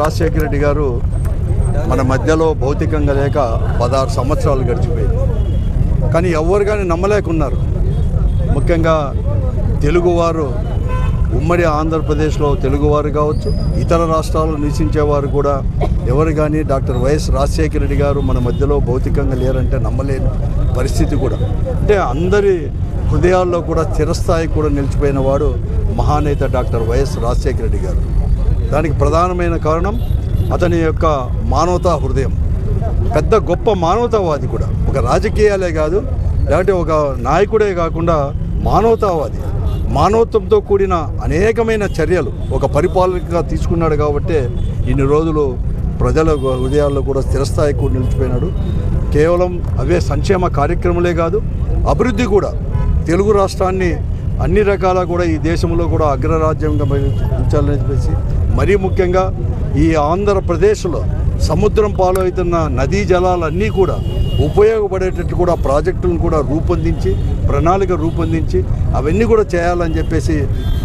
రాజశేఖర రెడ్డి గారు మన మధ్యలో భౌతికంగా లేక పదహారు సంవత్సరాలు గడిచిపోయింది. కానీ ఎవరు కానీ నమ్మలేకున్నారు. ముఖ్యంగా తెలుగువారు ఉమ్మడి ఆంధ్రప్రదేశ్లో తెలుగువారు కావచ్చు ఇతర రాష్ట్రాల్లో నివసించేవారు కూడా ఎవరు కానీ డాక్టర్ వైఎస్ రాజశేఖర రెడ్డి గారు మన మధ్యలో భౌతికంగా లేరంటే నమ్మలేని పరిస్థితి కూడా. అంటే అందరి హృదయాల్లో కూడా స్థిరస్థాయి కూడా నిలిచిపోయిన వాడు మహానేత డాక్టర్ వైఎస్ రాజశేఖర రెడ్డి గారు. దానికి ప్రధానమైన కారణం అతని యొక్క మానవతా హృదయం. పెద్ద గొప్ప మానవతావాది కూడా. ఒక రాజకీయాలే కాదు లేకపోతే ఒక నాయకుడే కాకుండా మానవతావాది. మానవత్వంతో కూడిన అనేకమైన చర్యలు ఒక పరిపాలనగా తీసుకున్నాడు కాబట్టి ఇన్ని రోజులు ప్రజల హృదయాల్లో కూడా స్థిరస్థాయి కూడా నిలిచిపోయినాడు. కేవలం అవే సంక్షేమ కార్యక్రమాలే కాదు అభివృద్ధి కూడా. తెలుగు రాష్ట్రాన్ని అన్ని రకాల కూడా ఈ దేశంలో కూడా అగ్రరాజ్యంగా ఉంచాలని చెప్పేసి మరీ ముఖ్యంగా ఈ ఆంధ్రప్రదేశ్లో సముద్రం పాలవుతున్న నదీ జలాలన్నీ కూడా ఉపయోగపడేటట్టు కూడా ప్రాజెక్టులను కూడా రూపొందించి ప్రణాళిక రూపొందించి అవన్నీ కూడా చేయాలని చెప్పేసి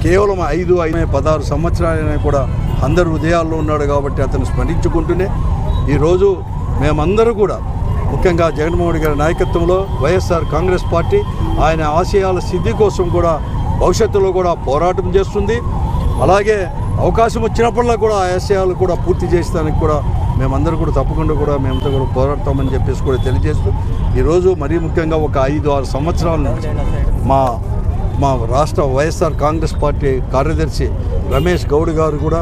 కేవలం ఐదు ఐదు పదహారు సంవత్సరాలనే కూడా అందరు హృదయాల్లో ఉన్నాడు కాబట్టి అతను స్మరించుకుంటూనే ఈరోజు మేమందరూ కూడా ముఖ్యంగా జగన్మోహన్ రెడ్డి గారి నాయకత్వంలో వైఎస్ఆర్ కాంగ్రెస్ పార్టీ ఆయన ఆశయాల సిద్ధి కోసం కూడా భవిష్యత్తులో కూడా పోరాటం చేస్తుంది. అలాగే అవకాశం వచ్చినప్పుడల్లా కూడా ఆశయాలు కూడా పూర్తి చేసేదానికి కూడా మేమందరూ కూడా తప్పకుండా కూడా మేమంతా కూడా పోరాడతామని చెప్పేసి కూడా తెలియజేస్తూ ఈరోజు మరీ ముఖ్యంగా ఒక ఐదు ఆరు సంవత్సరాల నుంచి మా మా రాష్ట్ర వైఎస్ఆర్ కాంగ్రెస్ పార్టీ కార్యదర్శి రమేష్ గౌడ్ గారు కూడా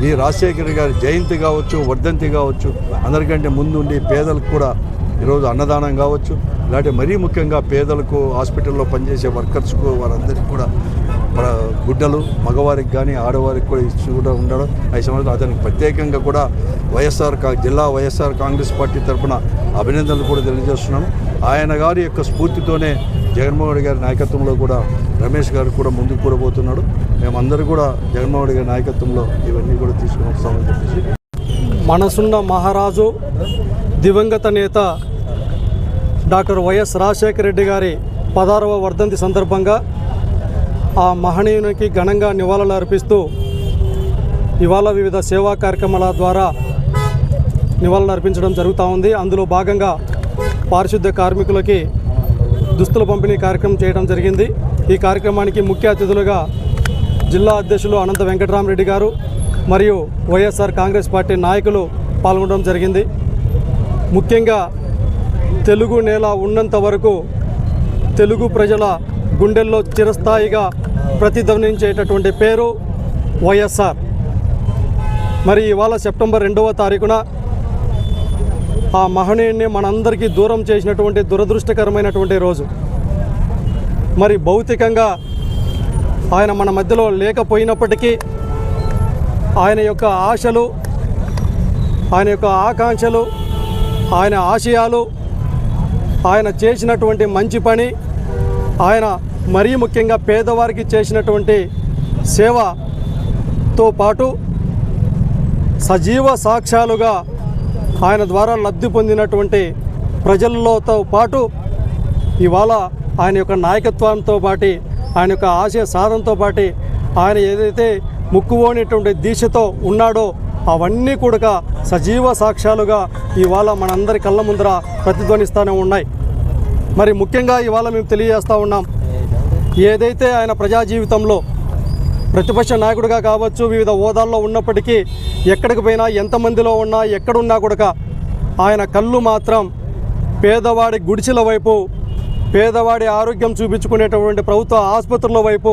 ఈ రాజశేఖర్ గారి జయంతి కావచ్చు వర్ధంతి కావచ్చు అందరికంటే ముందుండి పేదలకు కూడా ఈరోజు అన్నదానం కావచ్చు ఇలాంటి మరీ ముఖ్యంగా పేదలకు హాస్పిటల్లో పనిచేసే వర్కర్స్కు వారందరికీ కూడా మన గుడ్డలు మగవారికి కానీ ఆడవారికి కూడా ఇచ్చి కూడా ఉండడం ఐదు సమయంలో అతనికి ప్రత్యేకంగా కూడా వైఎస్ఆర్ జిల్లా వైఎస్ఆర్ కాంగ్రెస్ పార్టీ తరఫున అభినందనలు కూడా తెలియజేస్తున్నాను. ఆయన గారి యొక్క స్ఫూర్తితోనే జగన్మోహన్ రెడ్డి గారి నాయకత్వంలో కూడా రమేష్ గారు కూడా ముందుకు కూడబోతున్నాడు మేమందరూ కూడా జగన్మోహన్ రెడ్డి గారి నాయకత్వంలో ఇవన్నీ కూడా తీసుకుని వస్తామని చెప్పేసి. మనసున్న మహారాజు దివంగత నేత డాక్టర్ వైఎస్ రాజశేఖర రెడ్డి గారి పదారవ వర్ధంతి సందర్భంగా ఆ మహనీయునికి ఘనంగా నివాళులు అర్పిస్తూ ఇవాళ వివిధ సేవా కార్యక్రమాల ద్వారా నివాళులు అర్పించడం జరుగుతూ ఉంది. అందులో భాగంగా పారిశుద్ధ్య కార్మికులకి దుస్తుల పంపిణీ కార్యక్రమం చేయడం జరిగింది. ఈ కార్యక్రమానికి ముఖ్య అతిథులుగా జిల్లా అధ్యక్షులు అనంత వెంకటరామరెడ్డి గారు మరియు వైఎస్ఆర్ కాంగ్రెస్ పార్టీ నాయకులు పాల్గొనడం జరిగింది. ముఖ్యంగా తెలుగు నేల ఉన్నంత వరకు తెలుగు ప్రజల గుండెల్లో చిరస్థాయిగా ప్రతిధ్వనించేటటువంటి పేరు వైఎస్ఆర్. మరి ఇవాళ సెప్టెంబర్ రెండవ తారీఖున ఆ మహనీయుడిని మనందరికీ దూరం చేసినటువంటి దురదృష్టకరమైనటువంటి రోజు. మరి భౌతికంగా ఆయన మన మధ్యలో లేకపోయినప్పటికీ ఆయన యొక్క ఆశలు ఆయన యొక్క ఆకాంక్షలు ఆయన ఆశయాలు ఆయన చేసినటువంటి మంచి పని ఆయన మరీ ముఖ్యంగా పేదవారికి చేసినటువంటి సేవతో పాటు సజీవ సాక్ష్యాలుగా ఆయన ద్వారా లబ్ధి పొందినటువంటి ప్రజలతో పాటు ఇవాళ ఆయన యొక్క నాయకత్వంతో పాటి ఆయన యొక్క ఆశయ సాధనతో పాటి ఆయన ఏదైతే ముక్కుపోనేటువంటి దీక్షతో ఉన్నాడో అవన్నీ కూడా సజీవ సాక్ష్యాలుగా ఇవాళ మనందరి కళ్ళ ముందర ప్రతిధ్వనిస్తూనే ఉన్నాయి. మరి ముఖ్యంగా ఇవాళ మేము తెలియజేస్తూ ఉన్నాం. ఏదైతే ఆయన ప్రజా జీవితంలో ప్రతిపక్ష నాయకుడిగా కావచ్చు వివిధ హోదాల్లో ఉన్నప్పటికీ ఎక్కడికి పోయినా ఎంతమందిలో ఉన్నా ఎక్కడున్నా కూడా ఆయన కళ్ళు మాత్రం పేదవాడి గుడిసెల వైపు పేదవాడి ఆరోగ్యం చూపించుకునేటటువంటి ప్రభుత్వ ఆసుపత్రుల వైపు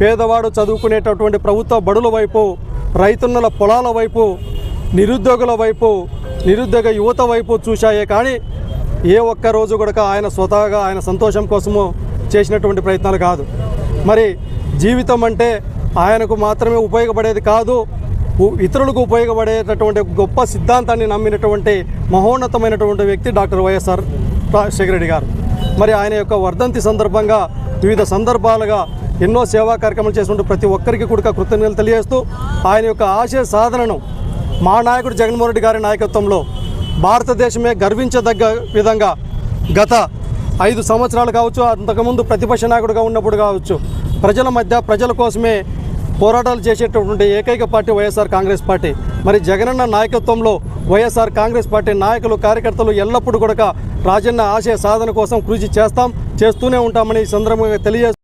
పేదవాడు చదువుకునేటటువంటి ప్రభుత్వ బడుల వైపు రైతున్నల పొలాల వైపు నిరుద్యోగుల వైపు నిరుద్యోగ యువత వైపు చూశాయే కానీ ఏ ఒక్క రోజు కూడా ఆయన స్వతహాగా ఆయన సంతోషం కోసము చేసినటువంటి ప్రయత్నాలు కాదు. మరి జీవితం అంటే ఆయనకు మాత్రమే ఉపయోగపడేది కాదు ఇతరులకు ఉపయోగపడేటటువంటి గొప్ప సిద్ధాంతాన్ని నమ్మినటువంటి మహోన్నతమైనటువంటి వ్యక్తి డాక్టర్ వైఎస్ఆర్ రాజశేఖర రెడ్డి గారు. మరి ఆయన యొక్క వర్ధంతి సందర్భంగా వివిధ సందర్భాలుగా ఎన్నో సేవా కార్యక్రమాలు చేసినట్టు ప్రతి ఒక్కరికి కూడా కృతజ్ఞతలు తెలియజేస్తూ ఆయన యొక్క ఆశయ సాధనను మా నాయకుడు జగన్మోహన్ రెడ్డి గారి నాయకత్వంలో భారతదేశమే గర్వించదగ్గ విధంగా గత ఐదు సంవత్సరాలు కావచ్చు అంతకుముందు ప్రతిపక్ష నాయకుడిగా ఉన్నప్పుడు కావచ్చు ప్రజల మధ్య ప్రజల కోసమే పోరాటాలు చేసేటటువంటి ఏకైక పార్టీ వైఎస్ఆర్ కాంగ్రెస్ పార్టీ. మరి జగనన్న నాయకత్వంలో వైఎస్ఆర్ కాంగ్రెస్ పార్టీ నాయకులు కార్యకర్తలు ఎల్లప్పుడూ కూడా రాజన్న ఆశయ సాధన కోసం కృషి చేస్తాం చేస్తూనే ఉంటామని ఈ సందర్భంగా తెలియజేస్తాం